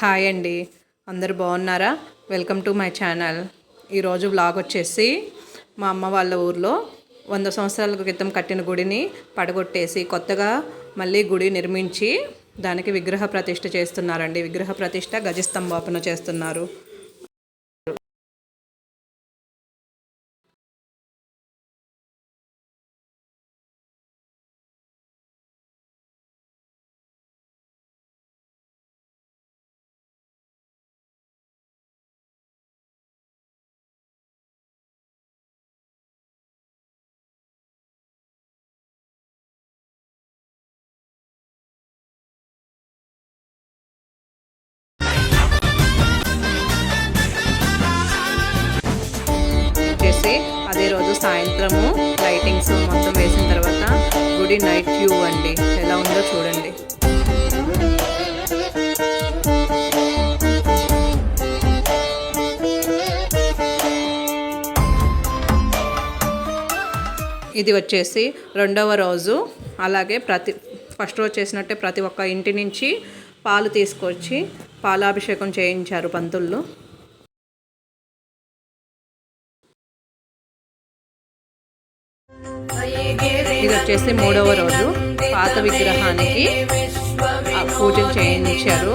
Hi అండి. అందరు బాగున్నారా? Welcome to my channel. ఈరోజు వ్లాగ్ వచ్చేసి మా అమ్మ వాళ్ళ ఊర్లో వంద సంవత్సరాల క్రితం కట్టిన గుడిని పడగొట్టేసి కొత్తగా మళ్ళీ గుడి నిర్మించి దానికి విగ్రహ ప్రతిష్ఠ చేస్తున్నారండి. విగ్రహ ప్రతిష్ఠ గజస్తంభాపన చేస్తున్నారు. చేసి అదే రోజు సాయంత్రము లైటింగ్స్ మొత్తం వేసిన తర్వాత గుడి నైట్ వ్యూ అండి. ఎలా ఉందో చూడండి. ఇది వచ్చేసి రెండవ రోజు. అలాగే ప్రతి ఫస్ట్ రోజు చేసినట్టే ప్రతి ఒక్క ఇంటి నుంచి పాలు తీసుకొచ్చి పాలాభిషేకం చేయించారు పంతుళ్ళు ఇది వచ్చేసి మూడవ రోజు పాత విగ్రహానికి పూజలు చేయించారు.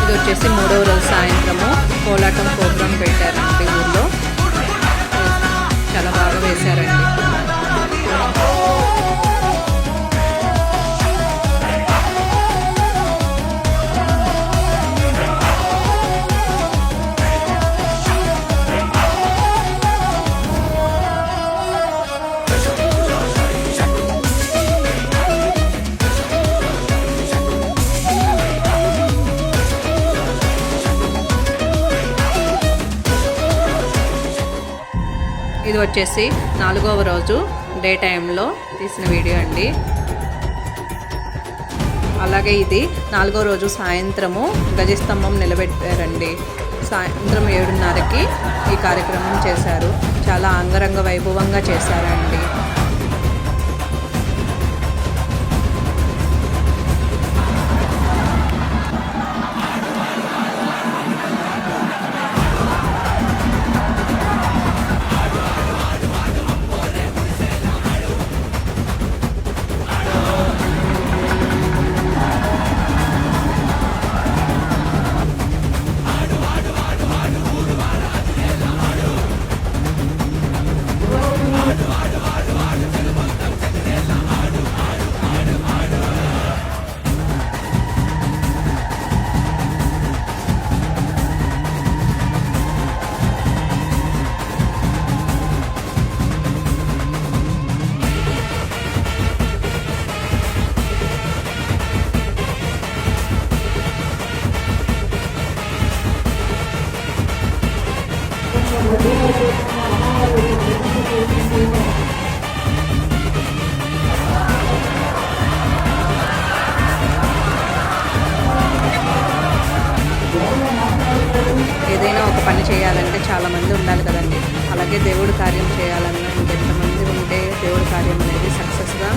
ఇది వచ్చేసి మూడవ రోజు సాయంత్రము. కోలాటం ప్రోగ్రాం పెట్టారండి. ఊళ్ళో వేశారండి ఇది వచ్చేసి నాలుగవ రోజు డే టైంలో తీసిన వీడియో అండి. అలాగే ఇది నాలుగో రోజు సాయంత్రము గజస్తంభం నిలబెట్టారండి. సాయంత్రం ఏడున్నరకి ఈ కార్యక్రమం చేశారు. చాలా అంగరంగ వైభవంగా చేశారండి. ఏదైనా ఒక పని చేయాలంటే చాలా మంది ఉండాలి కదండి. అలాగే దేవుడి కార్యం చేయాలన్నా ఇంకెంతమంది ఉంటే దేవుడి కార్యం అనేది సక్సెస్గా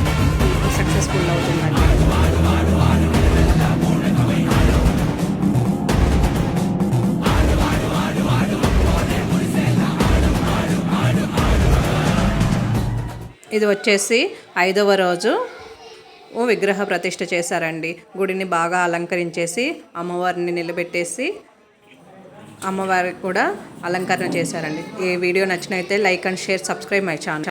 సక్సెస్ఫుల్ అవుతుందండి. ఇది వచ్చేసి ఐదవ రోజు ఓ విగ్రహ ప్రతిష్ఠ చేశారండి. గుడిని బాగా అలంకరించేసి అమ్మవారిని నిలబెట్టేసి అమ్మవారికి కూడా అలంకరణ చేశారండి. ఈ video నచ్చినైతే like and share subscribe my channel.